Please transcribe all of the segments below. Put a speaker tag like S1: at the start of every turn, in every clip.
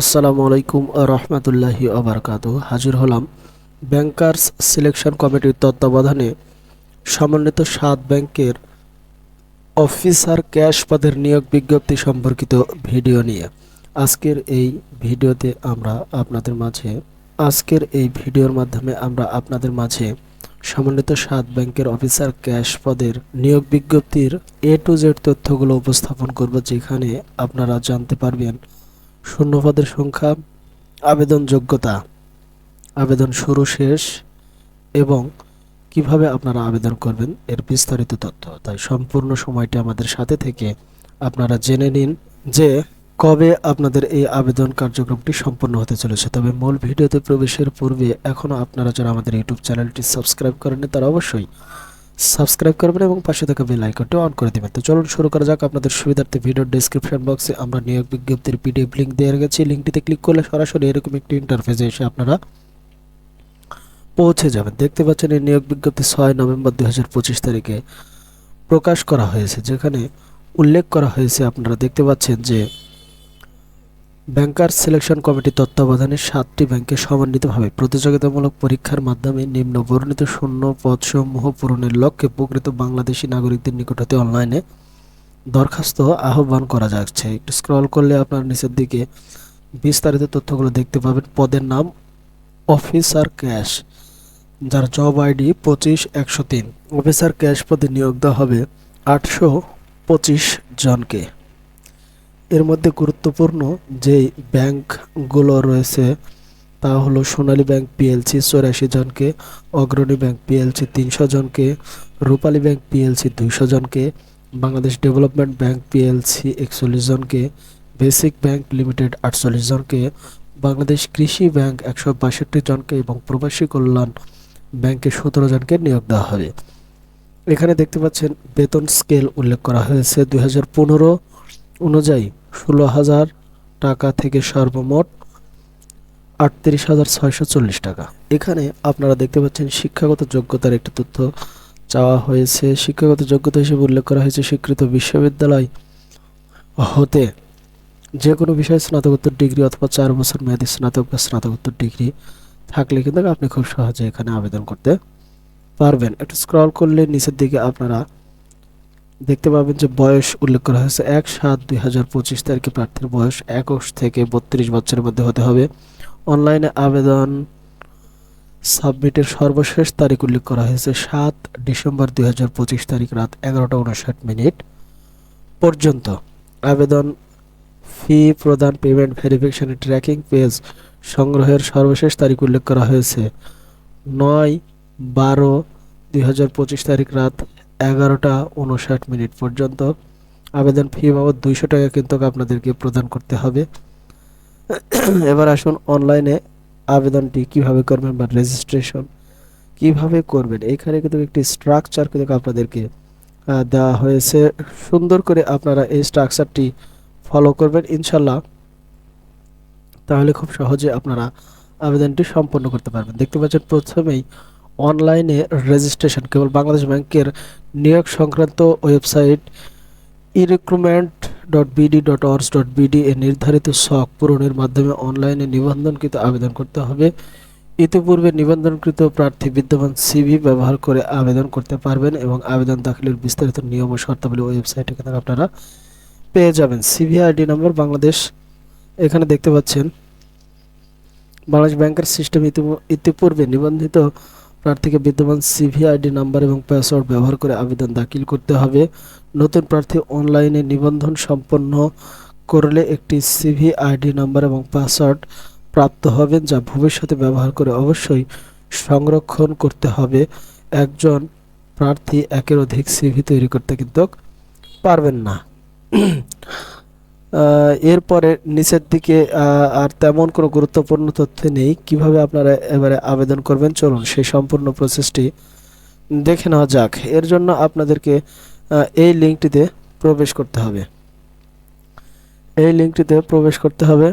S1: আসসালামু আলাইকুম রহমতুল্লাহি আবরকাত হাজির হলাম ব্যাংকার্স সিলেকশন কমিটির তত্ত্বাবধানে সমন্বিত সাত ব্যাংকের অফিসার ক্যাশ পদের নিয়োগ বিজ্ঞপ্তি সম্পর্কিত ভিডিও নিয়ে। আজকের এই ভিডিওতে আমরা আপনাদের মাঝে, আজকের এই ভিডিওর মাধ্যমে আমরা আপনাদের মাঝে সমন্বিত সাত ব্যাংকের অফিসার ক্যাশ পদের নিয়োগ বিজ্ঞপ্তির এ টু জেড তথ্যগুলো উপস্থাপন করব, যেখানে আপনারা জানতে পারবেন শূন্যপদের সংখ্যা আবেদন যোগ্যতা আবেদন শুরু, শেষ এবং কীভাবে আপনারা আবেদন করবেন এর বিস্তারিত তথ্য। তাই সম্পূর্ণ সময়টি আমাদের সাথে থেকে আপনারা জেনে নিন যে কবে আপনাদের এই আবেদন কার্যক্রমটি সম্পন্ন হতে চলেছে। তবে মূল ভিডিওতে প্রবেশের পূর্বে এখনও আপনারা যারা আমাদের ইউটিউব চ্যানেলটি সাবস্ক্রাইব করেননি, তারা অবশ্যই সাবস্ক্রাইব করবেন এবং পাশে থাকা বেল আইকনটি অন করে দেবেন। তো চলুন শুরু করা যাক আপনাদের সুবিধার্থে ভিডিওর ডেসক্রিপশন বক্সে আমরা নিয়োগ বিজ্ঞপ্তির পিডিএফ লিঙ্ক দিয়ে রেখেছি। লিঙ্কটিতে ক্লিক করলে সরাসরি এরকম একটি ইন্টারফেসে এসে আপনারা পৌঁছে যাবেন। দেখতে পাচ্ছেন এই নিয়োগ বিজ্ঞপ্তি ছয় নভেম্বর দুই হাজার পঁচিশ তারিখে প্রকাশ করা হয়েছে, যেখানে উল্লেখ করা হয়েছে আপনারা দেখতে পাচ্ছেন যে ব্যাংকার সিলেকশন কমিটি তত্ত্বাবধানে সাতটি ব্যাংকে সমন্বিতভাবে প্রতিযোগিতামূলক পরীক্ষার মাধ্যমে নিম্ন বর্ণিত শূন্য পদসমূহ পূরণের লক্ষ্যে প্রকৃত বাংলাদেশি নাগরিকদের নিকট হতে অনলাইনে দরখাস্ত আহ্বান করা যাচ্ছে। একটু স্ক্রল করলে আপনার নিচের দিকে বিস্তারিত তথ্যগুলো দেখতে পাবেন। পদের নাম অফিসার ক্যাশ, যার জব আইডি পঁচিশ একশো তিন। অফিসার ক্যাশ পদে নিয়োগ দেওয়া হবে আটশো পঁচিশ জনকে। এর মধ্যে গুরুত্বপূর্ণ যে ব্যাংকগুলো রয়েছে, তা হলো সোনালী ব্যাংক পিএলসি চৌরাশি জনকে, অগ্রণী ব্যাংক পিএলসি তিনশো জনকে, রূপালী ব্যাংক পিএলসি দুইশো জনকে, বাংলাদেশ ডেভেলপমেন্ট ব্যাংক পিএলসি একচল্লিশ জনকে, বেসিক ব্যাংক লিমিটেড আটচল্লিশ জনকে, বাংলাদেশ কৃষি ব্যাংক একশো বাষট্টি জনকে এবং প্রবাসী কল্যাণ ব্যাংকে সতেরো জনকে নিয়োগ দেওয়া হবে। এখানে দেখতে পাচ্ছেন বেতন স্কেল উল্লেখ করা হয়েছে দুই হাজার পনেরো অনুযায়ী। ষোলো হাজার টাকা থেকে সর্বমোট আটত্রিশ হাজার ছয়শো চল্লিশ টাকা। এখানে আপনারা দেখতে পাচ্ছেন শিক্ষাগত যোগ্যতার একটি তথ্য চাওয়া হয়েছে। শিক্ষাগত যোগ্যতা হিসেবে উল্লেখ করা হয়েছে, স্বীকৃত বিশ্ববিদ্যালয় হতে যে কোনো বিষয়ে স্নাতকোত্তর ডিগ্রি অথবা চার বছর মেয়াদী স্নাতক বা স্নাতকোত্তর ডিগ্রি থাকলে কিন্তু আপনি খুব সহজে এখানে আবেদন করতে পারবেন। একটু স্ক্রল করলে নিচের দিকে আপনারা দেখতে পাবেন যে বয়স উল্লেখ করা হয়েছে এক সাত দুই হাজার পঁচিশ তারিখে প্রার্থীর বয়স একুশ থেকে বত্রিশ বছরের মধ্যে হতে হবে। অনলাইনে আবেদন সাবমিটের সর্বশেষ তারিখ উল্লেখ করা হয়েছে সাত ডিসেম্বর দুই হাজার পঁচিশ তারিখ রাত এগারোটা উনষাট মিনিট পর্যন্ত। আবেদন ফি প্রদান, পেমেন্ট, ভেরিফিকেশন, ট্র্যাকিং পেজ সংগ্রহের সর্বশেষ তারিখ উল্লেখ করা হয়েছে নয় বারো দুই তারিখ রাত এগারোটা উনষাট মিনিট পর্যন্ত। আবেদন ফি বাবদ দুইশো টাকা কিন্তু আপনাদেরকে প্রদান করতে হবে। এবার আসুন অনলাইনে আবেদনটি কীভাবে করবেন বা রেজিস্ট্রেশন কীভাবে করবেন। এখানে কিন্তু একটি স্ট্রাকচার কিন্তু আপনাদেরকে দেওয়া হয়েছে। সুন্দর করে আপনারা এই স্ট্রাকচারটি ফলো করবেন ইনশাল্লাহ তাহলে খুব সহজে আপনারা আবেদনটি সম্পন্ন করতে পারবেন। দেখতে পাচ্ছেন প্রথমেই অনলাইনে রেজিস্ট্রেশন কেবল বাংলাদেশ ব্যাংকের নিয়োগ সংক্রান্ত website e recruitment dot BD dot org dot BD এ নির্ধারিত শখ পূরণের মাধ্যমে অনলাইনে নিবন্ধনকৃত আবেদন করতে হবে। ইতিপূর্বে নিবন্ধনকৃত প্রার্থী বিদ্যমান সিভি ব্যবহার করে আবেদন করতে পারবেন এবং আবেদন দাখিলের বিস্তারিত নিয়ম ও শর্তাবলী ওয়েবসাইটে কিন্তু আপনারা পেয়ে যাবেন। সিভি আইডি নম্বর বাংলাদেশ, এখানে দেখতে পাচ্ছেন। বাংলাদেশ ব্যাংকের সিস্টেম ইতিপূর্বে নিবন্ধিত প্রার্থীকে বিদ্যমান সিভি আইডি নাম্বার এবং পাসওয়ার্ড ব্যবহার করে আবেদন দাখিল করতে হবে। নতুন প্রার্থী অনলাইনে নিবন্ধন সম্পন্ন করলে একটি সিভি আইডি নাম্বার এবং পাসওয়ার্ড প্রাপ্ত হবেন যা ভবিষ্যতে ব্যবহার করে অবশ্যই সংরক্ষণ করতে হবে। একজন প্রার্থী একের অধিক সিভি তৈরি করতে কিন্তু পারবেন না। এরপরে নিচের দিকে আর তেমন কোনো গুরুত্বপূর্ণ তথ্য নেই। কীভাবে আপনারা এবারে আবেদন করবেন? চলুন সেই সম্পূর্ণ প্রসেসটি দেখে নেওয়া যাক। এর জন্য আপনাদেরকে এই লিঙ্কটিতে প্রবেশ করতে হবে। এই লিঙ্কটিতে প্রবেশ করতে হবে।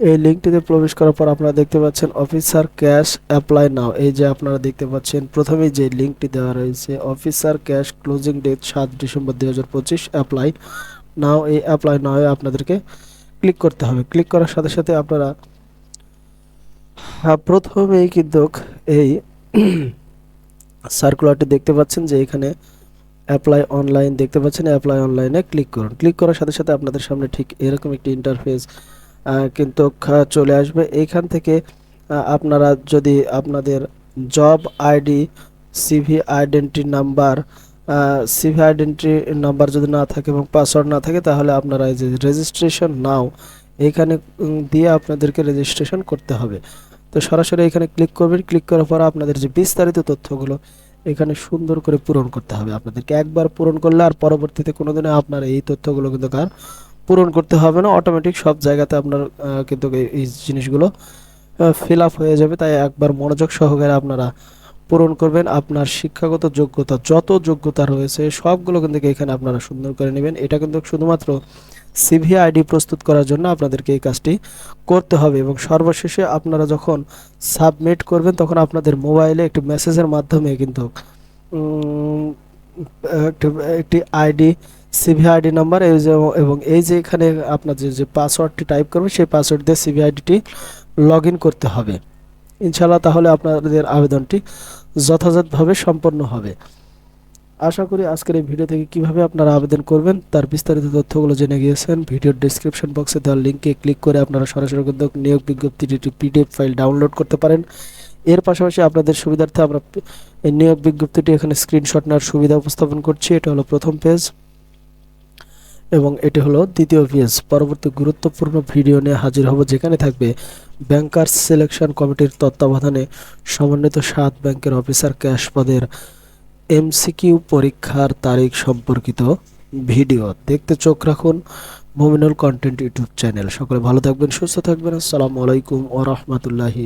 S1: এই লিঙ্কটিতে প্রবেশ করার পর আপনারা দেখতে পাচ্ছেন, অফিসার ক্যাশ অ্যাপ্লাই নাও। এই যে আপনারা দেখতে পাচ্ছেন, প্রথমেই যে লিঙ্কটি দেওয়া রয়েছে, অফিসার ক্যাশ ক্লোজিং ডেট সাত ডিসেম্বর দুই হাজার পঁচিশ অ্যাপ্লাই নাও এই অ্যাপ্লাই নাও আপনাদেরকে ক্লিক করতে হবে। ক্লিক করার সাথে সাথে আপনারা প্রথমেই কিন্তু এই সার্কুলারটি দেখতে পাচ্ছেন যে এখানে অ্যাপ্লাই অনলাইন দেখতে পাচ্ছেন। অ্যাপ্লাই অনলাইনে ক্লিক করুন। ক্লিক করার সাথে সাথে আপনাদের সামনে ঠিক এরকম একটি ইন্টারফেস কিন্তু চলে আসবে। এখান থেকে আপনারা যদি আপনাদের job ID CV identity number CV identity number যদি না থাকে এবং পাসওয়ার্ড না থাকে, তাহলে আপনারা এই যে রেজিস্ট্রেশন নাও এখানে দিয়ে আপনাদেরকে রেজিস্ট্রেশন করতে হবে। তো সরাসরি এখানে ক্লিক করবেন ক্লিক করার পর আপনাদের যে বিস্তারিত তথ্যগুলো, এখানে সুন্দর করে পূরণ করতে হবে। আপনাদেরকে একবার পূরণ করলে আর পরবর্তীতে কোনোদিনও আপনার এই তথ্যগুলো কিন্তু আর পূরণ করতে হবে না। অটোমেটিক সব জায়গাতে আপনার কিন্তু এই জিনিসগুলো ফিল আপ হয়ে যাবে। তাই একবার মনোযোগ সহকারে আপনারা পূরণ করবেন আপনার শিক্ষাগত যোগ্যতা, যত যোগ্যতা রয়েছে, সবগুলো কিন্তু এখানে আপনারা সুন্দর করে নেবেন। এটা কিন্তু শুধুমাত্র সিভি আইডি প্রস্তুত করার জন্য আপনাদেরকে এই কাজটি করতে হবে এবং সর্বশেষে আপনারা যখন সাবমিট করবেন, তখন আপনাদের মোবাইলে একটি মেসেজের মাধ্যমে কিন্তু একটি আইডি সিভি আইডি নাম্বার এই যে, এবং এই যে এখানে আপনাদের যে পাসওয়ার্ডটি টাইপ করবেন, সেই পাসওয়ার্ড দিয়ে সিভি আইডিটি লগ করতে হবে। ইনশাল্লাহ তাহলে আপনাদের আবেদনটি যথাযথভাবে সম্পন্ন হবে। আশা করি আজকের এই ভিডিও থেকে কীভাবে আপনারা আবেদন করবেন তার বিস্তারিত তথ্যগুলো জেনে গিয়েছেন। ভিডিওর ডিসক্রিপশন বক্সে দেওয়া লিঙ্কে ক্লিক করে আপনারা সরাসরি কিন্তু নিয়োগ বিজ্ঞপ্তিটি একটি পিডিএফ ফাইল ডাউনলোড করতে পারেন। এর পাশাপাশি আপনাদের সুবিধার্থে আমরা এই নিয়োগ বিজ্ঞপ্তিটি এখানে স্ক্রিনশট নেওয়ার সুবিধা উপস্থাপন করছি। এটা হলো প্রথম পেজ এবং এটি হলো দ্বিতীয় পেজ পরবর্তী গুরুত্বপূর্ণ ভিডিও নিয়ে হাজির হব যেখানে থাকবে ব্যাংকার্স সিলেকশন কমিটির তত্ত্বাবধানে সমন্বিত সাত ব্যাংকের অফিসার ক্যাশ পদের এমসিকিউ পরীক্ষার তারিখ সম্পর্কিত ভিডিও। দেখতে চোখ রাখুন মোমিনুল কন্টেন্ট ইউটিউব চ্যানেল। সকলে ভালো থাকবেন, সুস্থ থাকবেন। আসসালামু আলাইকুম ও রহমতুল্লাহি